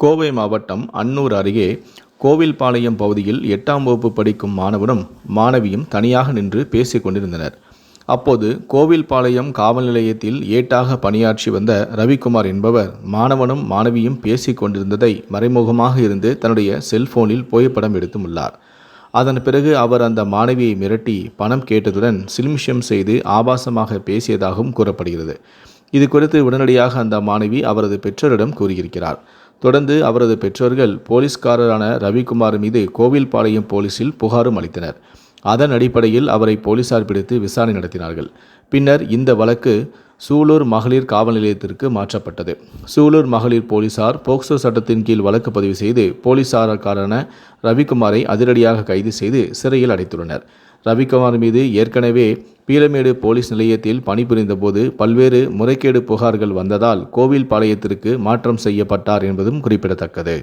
கோவை மாவட்டம் அன்னூர் அருகே கோவில்பாளையம் பகுதியில் எட்டாம் வகுப்பு படிக்கும் மாணவனும் மாணவியும் தனியாக நின்று பேசிக் கொண்டிருந்தனர். அப்போது கோவில்பாளையம் காவல் நிலையத்தில் ஏட்டாக பணியாற்றி வந்த ரவிக்குமார் என்பவர் மாணவனும் மாணவியும் பேசிக் கொண்டிருந்ததை மறைமுகமாக இருந்து தன்னுடைய செல்போனில் புகைப்படம் எடுத்துள்ளார் அதன் பிறகு அவர் அந்த மாணவியை மிரட்டி பணம் கேட்டதுடன் சில்மிஷம் செய்து ஆபாசமாக பேசியதாகவும் கூறப்படுகிறது. இது குறித்து உடனடியாக அந்த மாணவி அவரது பெற்றோரிடம் கூறியிருக்கிறார். தொடர்ந்து அவரது பெற்றோர்கள் போலீஸ்காரரான ரவிக்குமார் மீது கோவில்பாளையம் போலீசில் புகாரும் அளித்தனர். அதன் அடிப்படையில் அவரை போலீசார் பிடித்து விசாரணை நடத்தினார்கள். பின்னர் இந்த வழக்கு சூலூர் மகளிர் காவல் நிலையத்திற்கு மாற்றப்பட்டது. சூலூர் மகளிர் போலீசார் போக்சோ சட்டத்தின் கீழ் வழக்கு பதிவு செய்து போலீசாரக்காரன ரவிக்குமாரை அதிரடியாக கைது செய்து சிறையில் அடைத்துள்ளனர். ரவிக்குமார் மீது ஏற்கனவே பீலமேடு போலீஸ் நிலையத்தில் பணிபுரிந்தபோது பல்வேறு முறைகேடு புகார்கள் வந்ததால் கோவில்பாளையத்திற்கு மாற்றம் செய்யப்பட்டார் என்பதும் குறிப்பிடத்தக்கது.